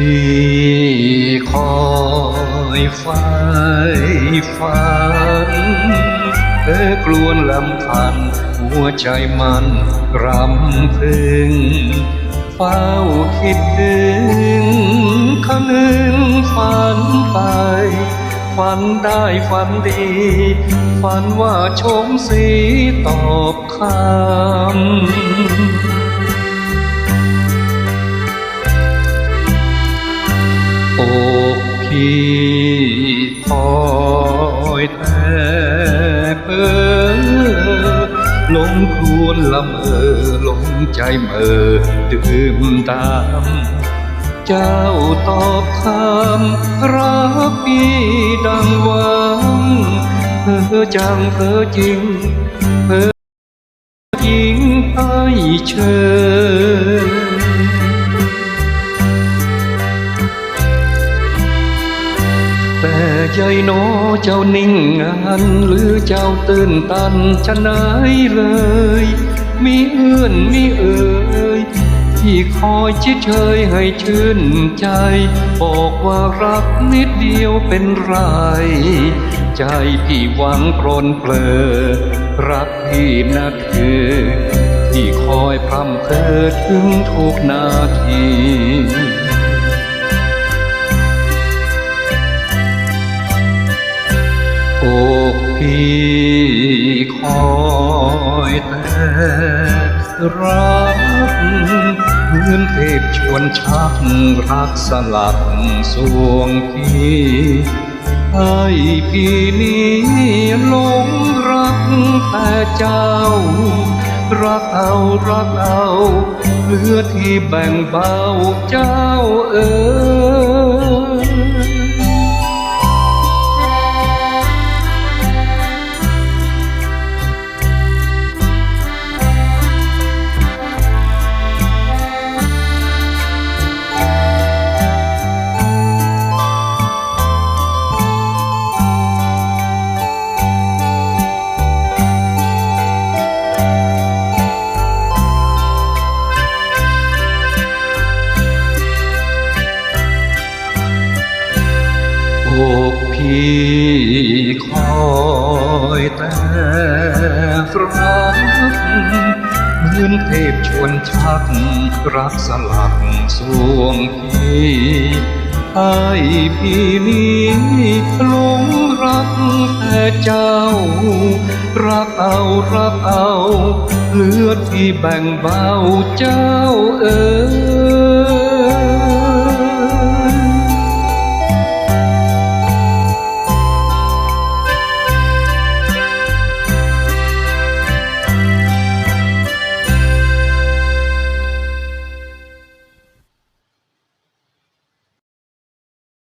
พี่คอยไฟฝันเธอกลวนลำพัน หัวใจมันรำพึง เฝ้าคิดถึงคำนึงฝันไป ฝันได้ฝันดี ฝันว่าชมสีตอบคำ อกพี่คอยแต่เพ้อลงครวนลำเออลงใจเมอดื่มตาม เจ้าตอบคำรักพี่ดังหวังเพ้อจังเพ้อจริงเพ้อหญิงให้เชิญ ใจหนเจ้านิ่งงานหรือเจ้าตื่นตันชะไหนายเลย มีเอื้อนมีเอ่ยที่คอยชิดเชยให้ชื่นใจ บอกว่ารักนิดเดียวเป็นไร ใจพี่หวังกรนเปลอ รักพี่นะคือที่คอยพร่ำเพอถึงทุกนาที พี่คอยแต่รักเหมือนเทพชวนชักรักสลักสวงพี่ให้พี่นี้หลงรักแต่เจ้า รักเอารักเอาเหลือที่แบ่งเบาเจ้าเอ๋ย คอยแต่รักเหมือนเทพชวนชัก รักสลักสวงพี่ให้พี่นี้หลงรักแต่เจ้า รักเอารักเอา เลือดที่แบ่งเบาเจ้าเอ๋ย